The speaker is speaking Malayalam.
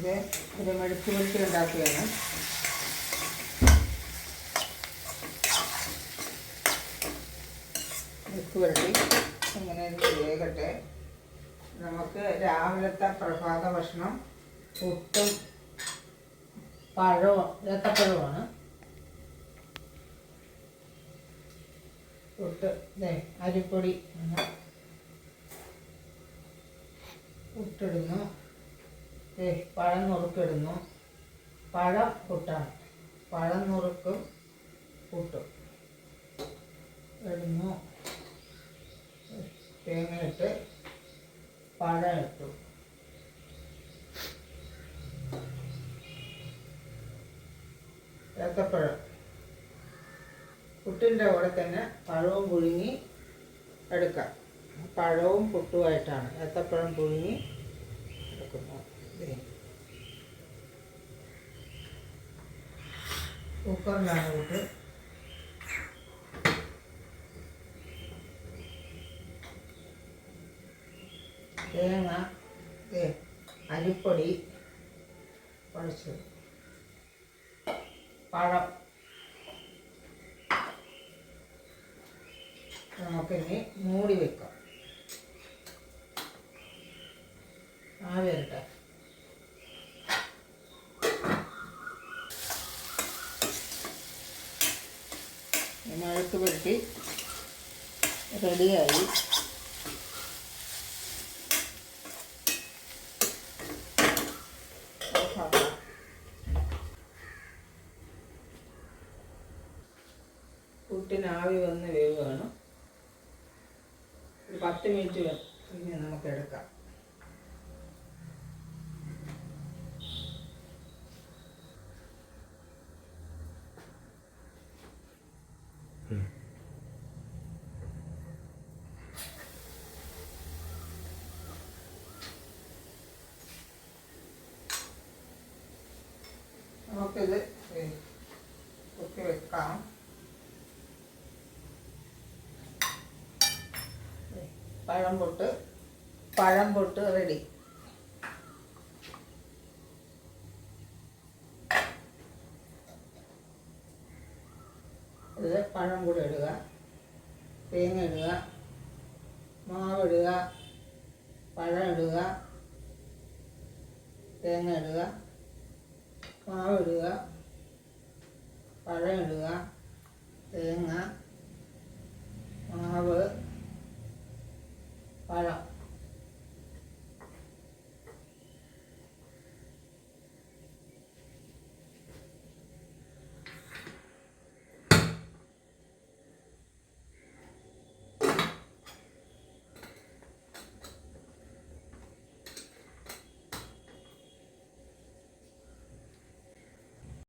ഇത് ഒരു മെഴുക്ക് മെഴുക്കി ഉണ്ടാക്കുകയാണ് മെഴുക്ക് പുരട്ടി ഇങ്ങനെ വേകട്ടെ. നമുക്ക് രാവിലത്തെ പ്രഭാത ഭക്ഷണം പുട്ടും പഴവും ഏത്തപ്പഴവുമാണ്. പുട്ട് ഇതേ അരിപ്പൊടി ആണ്. പഴം നുറുക്കിടുന്നു. പഴം പുട്ടാണ് പഴം നുറുക്കും പുട്ടും ഇടുന്നു. തേങ്ങയിട്ട് പഴം ഇട്ടു. ഏത്തപ്പഴം. പുട്ടിന്റെ കൂടെ തന്നെ പഴവും പുഴുങ്ങി എടുക്കാം. പഴവും പുട്ടുമായിട്ടാണ്. ഏത്തപ്പഴം പുഴുങ്ങി എടുക്കുന്നത്. കുക്കറിലാണ് കൂട്ട്. തേങ്ങ അരിപ്പൊടി കുഴച്ചത് പഴം. നമുക്കിനി മൂടി വെക്കാം. ആവി വരട്ടെ. മഴക്ക് പുരട്ടി റെഡിയായി പുട്ടിനാവി വന്ന് വന്ന് വേവുകയാണ്. ഒരു പത്ത് മിനിറ്റ് കഴിഞ്ഞ് നമുക്ക് എടുക്കാം. നമുക്കിത് കുത്തി വെക്കാം. പഴം പൊട്ട് പഴം പൊട്ട് റെഡി. ഇത് പഴം കൂടെ ഇടുക. തേങ്ങ ഇടുക. മാവ് ഇടുക. പഴം ഇടുക. തേങ്ങ ഇടുക. മാവ് ഇടുക. പഴം ഇടുക. തേങ്ങ. മാവ്. പഴം.